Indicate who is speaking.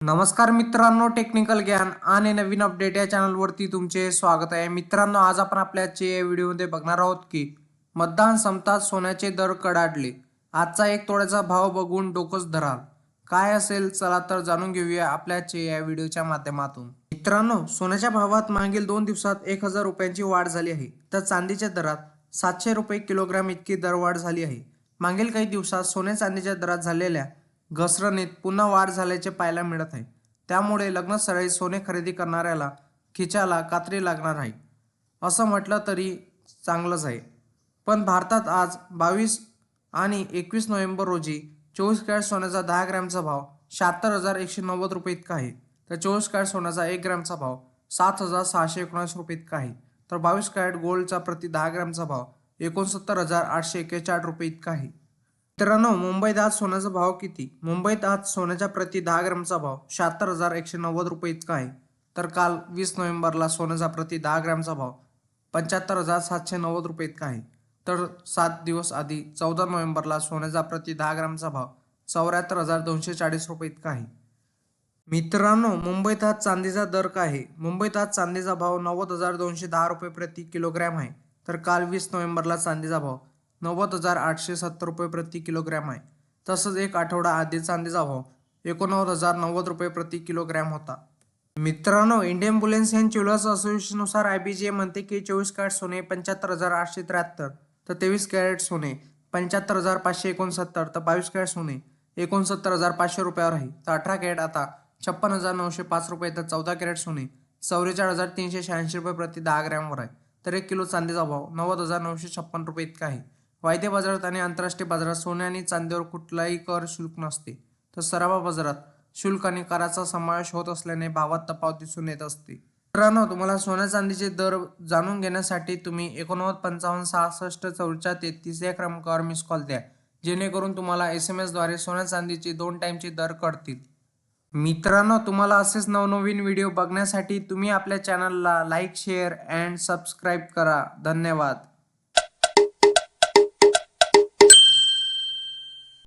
Speaker 1: नमस्कार मित्रांनो टेक्निकल ज्ञान आणि नवीन अपडेट या चॅनलवरती तुमचे स्वागत आहे. मित्रांनो आज आपण आपल्या आजच्या या व्हिडिओमध्ये बघणार आहोत की मतदान संपताच सोन्याचे दर कडाडले. आजचा एक तोड्याचा भाव बघून डोकंच धराल. काय असेल चला तर जाणून घेऊया आपल्या आजच्या या व्हिडिओच्या माध्यमातून. मित्रांनो सोन्याच्या भावात मागील दोन दिवसात एक हजार रुपयांची वाढ झाली आहे. तर चांदीच्या दरात सातशे रुपये किलोग्राम इतकी दरवाढ झाली आहे. मागील काही दिवसात सोने चांदीच्या दरात झालेल्या घसरणीत पुन्हा वाढ झाल्याचे पाहायला मिळत आहे. त्यामुळे लग्नसराई सोने खरेदी करणाऱ्याला खिचाला कात्री लागणार आहे. असं म्हटलं तरी चांगलंच आहे. पण भारतात आज बावीस आणि एकवीस नोव्हेंबर रोजी चोवीस कॅरेट सोन्याचा दहा ग्रॅमचा भाव शहात्तर हजार एकशे नव्वद रुपये इतका आहे. तर चोवीस कॅरेट सोन्याचा एक ग्रॅमचा भाव सात हजार सहाशे एकोणीस रुपये इतका आहे. तर बावीस कॅरेट गोल्डचा प्रति दहा ग्रॅमचा भाव एकोणसत्तर हजार आठशे एक्केचाळीस रुपये इतका आहे. मित्रांनो मुंबईत आज सोन्याचा भाव किती? मुंबईत आज सोन्याच्या प्रति दहा ग्रॅमचा भाव शहात्तर हजार एकशे नव्वद रुपये इतका आहे. तर काल वीस नोव्हेंबरला सोन्याचा प्रति दहा ग्रॅमचा भाव पंच्याहत्तर हजार सातशे नव्वद रुपये इतका आहे. तर सात दिवस आधी चौदा नोव्हेंबरला सोन्याचा प्रति दहा ग्रॅमचा भाव चौऱ्याहत्तर हजार दोनशे चाळीस रुपये इतका आहे. मित्रांनो मुंबईत आज चांदीचा दर काय आहे? मुंबईत आज चांदीचा भाव नव्वद हजार दोनशे दहा रुपये प्रति किलोग्रॅम आहे. तर काल वीस नोव्हेंबरला चांदीचा भाव नव्वद हजार आठशे सत्तर रुपये प्रति किलोग्रॅम आहे. तसंच एक आठवडा आधी चांदीचा भाव एकोणनव्वद हजार नव्वद रुपये प्रति किलोग्रॅम होता. मित्रांनो इंडियन बुलेन्स अँड ज्वेलर्स असोसिएशननुसार आय बी जे म्हणते की चोवीस कॅरेट सोने पंच्याहत्तर हजार आठशे त्र्याहत्तर. तर तेवीस कॅरेट सोने पंच्याहत्तर हजार पाचशे एकोणसत्तर. तर बावीस कॅरेट सोने एकोणसत्तर हजार पाचशे रुपयावर आहे. तर अठरा कॅरेट आता छप्पन हजार नऊशे पाच रुपये. तर चौदा कॅरेट सोने चौवेचाळीस हजार तीनशे शहाऐंशी रुपये प्रति दहा ग्रॅमवर आहे. तर एक किलो चांदीचा भाव नव्वद हजार नऊशे छप्पन रुपये इतका आहे. वायदे बाजारात आणि आंतरराष्ट्रीय बाजारात सोने आणि चांदीवर कुठलाही कर शुल्क नसते. तर सरावा बाजारात शुल्क आणि कराचा समावेश होत असल्याने भावात तफावत दिसून येत असते. मित्रांनो तुम्हाला सोन्या चांदीचे दर जाणून घेण्यासाठी तुम्ही एकोणनव्वद पंचावन्न सहासष्ट चौच्या तेहतीस या क्रमांकावर मिस कॉल द्या. जेणेकरून तुम्हाला एस एम एसद्वारे सोन्या चांदीचे दोन टाईमचे दर कळतील. मित्रांनो तुम्हाला असेच नवनवीन व्हिडिओ बघण्यासाठी तुम्ही आपल्या चॅनलला लाईक शेअर अँड सबस्क्राईब करा. धन्यवाद.